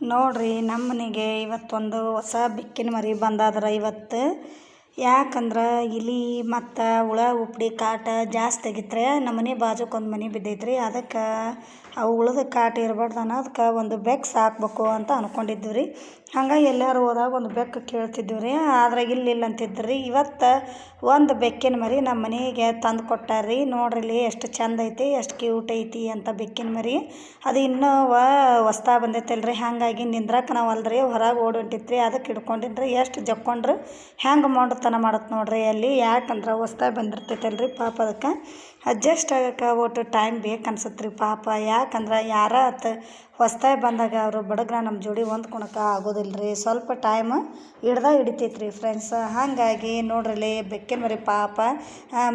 ನೋಡ್ರಿ ನಮ್ಮ ಮನೆಗೆ ಇವತ್ತೊಂದು ಹೊಸ ಬೆಕ್ಕಿನ ಮರಿ ಬಂದಾದ್ರೆ ಇವತ್ತು ಯಾಕಂದ್ರೆ ಇಲಿ ಮತ್ತು ಹುಳ, ಉಪ್ಡಿ, ಕಾಟ ಜಾಸ್ತಿ ಆಗಿತ್ರೆ. ನಮ್ಮ ಮನೆ ಬಾಜುಕ್ಕೆ ಒಂದು ಮನೆ ಬಿದ್ದೈತ್ರಿ. ಅದಕ್ಕೆ ಆ ಹುಳದ ಕಾಟ ಇರ್ಬಾರ್ದು ಅನ್ನೋದಕ್ಕೆ ಒಂದು ಬೆಕ್ಕು ಸಾಕ್ಬೇಕು ಅಂತ ಅಂದ್ಕೊಂಡಿದ್ವಿ ರೀ ಹಂಗಾಗಿ ಎಲ್ಲಾರು ಹೋದಾಗ ಒಂದು ಬೆಕ್ಕು ಕೇಳ್ತಿದ್ವಿ ರೀ ಆದ್ರೆ ಇಲ್ಲಿ ಇಲ್ಲ ಅಂತಿದ್ರು. ರೀ ಇವತ್ತು ಒಂದು ಬೆಕ್ಕಿನ ಮರಿ ನಮ್ಮ ಮನೆಗೆ ತಂದು ಕೊಟ್ಟಾರ ರೀ ನೋಡ್ರಿ ಇಲ್ಲಿ ಎಷ್ಟು ಚಂದ ಐತಿ, ಎಷ್ಟು ಕ್ಯೂಟ್ ಐತಿ ಅಂತ ಬೆಕ್ಕಿನ ಮರಿ. ಅದು ಇನ್ನೂ ಹೊಸ್ತಾ ಬಂದೈತಲ್ಲ ರೀ ಹಾಗಾಗಿ ನಿಂದ್ರಕ್ಕೆ ನಾವು ಅಲ್ರಿ. ಹೊರಗೆ ಓಡಿ ಹೊಂಟಿತ್ತು ರೀ ಅದಕ್ಕೆ ಹಿಡ್ಕೊಂಡಿನ್ರಿ. ಎಷ್ಟು ಜಕ್ಕೊಂಡ್ರು ಹೆಂಗೆ ಮೊಂಡತನ ಮಾಡುತ್ತೆ ನೋಡ್ರಿ, ಅಲ್ಲಿ ಯಾಕಂದ್ರೆ ಹೊಸ್ದಾಗಿ ಬಂದಿರ್ತೈತಲ್ಲ ರೀ ಪಾಪ ಅದಕ್ಕೆ. ಅಡ್ಜಸ್ಟ್ ಆಗಕ್ಕೆ ಒಟ್ಟು ಟೈಮ್ ಬೇಕು ಅನ್ಸುತ್ತೆ ರೀ ಪಾಪ ಯಾಕಂದ್ರೆ ಯಾರ ಅತ್ತ ಹೊಸ್ದಾಗಿ ಬಂದಾಗ ಅವರು ಬಡಗ್ರ ನಮ್ಮ ಜೋಡಿ ಹೊಂದ್ಕೊಳಕ್ಕೆ ಆಗೋದಿಲ್ಲ ರೀ ಸ್ವಲ್ಪ ಟೈಮ್ ಹಿಡ್ದ ಹಿಡಿತೈತೆ ರೀ ಫ್ರೆಂಡ್ಸ್ ಹಾಗಾಗಿ ನೋಡ್ರಲ್ಲಿ ಬೆಕ್ಕಿನ ಮರಿ ಪಾಪ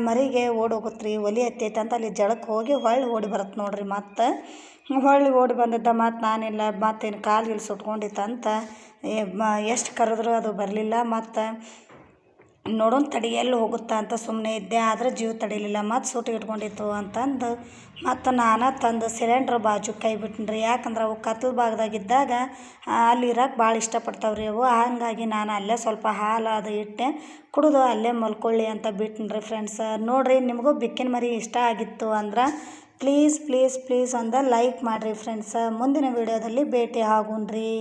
ಮರಿಗೆ ಓಡೋಗುತ್ತೆ ರೀ ಒಲಿ ಹತ್ತೈತೆ ಅಂತ ಅಲ್ಲಿ ಜಳಕ್ಕೆ ಹೋಗಿ ಹೊಳ್ಳಿ ಓಡಿ ಬರುತ್ತೆ ನೋಡ್ರಿ ಮತ್ತೆ. ಹೊಳ್ಳಿ ಓಡಿ ಬಂದಿದ್ದ ಮತ್ತು ನಾನಿಲ್ಲ, ಮತ್ತೇನು ಕಾಲು ಇಲ್ಲಿ ಸುಟ್ಕೊಂಡಿತ್ತಂತ ಎಷ್ಟು ಕರೆದ್ರು ಅದು ಬರಲಿಲ್ಲ ಮತ್ತು. ನೋಡೋಣ ತಡಿ ಎಲ್ಲಿ ಹೋಗುತ್ತಾ ಅಂತ ಸುಮ್ಮನೆ ಇದ್ದೆ, ಆದರೆ ಜೀವ ತಡಿಲಿಲ್ಲ. ಮತ್ತು ಸೂಟಿ ಇಟ್ಕೊಂಡಿತ್ತು ಅಂತಂದು, ಮತ್ತು ನಾನು ತಂದು ಸಿಲಿಂಡ್ರ್ ಬಾಜು ಕೈ ಬಿಟ್ಟಿನಿ ಯಾಕಂದ್ರೆ ಅವು ಕತ್ಲು ಭಾಗದಾಗಿದ್ದಾಗ ಅಲ್ಲಿ ಇರಕ್ಕೆ ಭಾಳ ಇಷ್ಟಪಡ್ತಾವೆ ರೀ ಅವು. ಹಾಗಾಗಿ ನಾನು ಅಲ್ಲೇ ಸ್ವಲ್ಪ ಹಾಲು ಅದು ಇಟ್ಟೆ. ಕುಡಿದು ಅಲ್ಲೇ ಮಲ್ಕೊಳ್ಳಿ ಅಂತ ಬಿಟ್ಟಿನಿ ಫ್ರೆಂಡ್ಸ್. ನೋಡಿರಿ, ನಿಮಗೂ ಬಿಕ್ಕಿನ ಮರಿ ಇಷ್ಟ ಆಗಿತ್ತು ಅಂದ್ರೆ ಪ್ಲೀಸ್ ಪ್ಲೀಸ್ ಪ್ಲೀಸ್ ಅಂದ ಲೈಕ್ ಮಾಡಿರಿ ಫ್ರೆಂಡ್ಸ್. ಮುಂದಿನ ವೀಡಿಯೋದಲ್ಲಿ ಭೇಟಿ ಆಗೂನ್ರಿ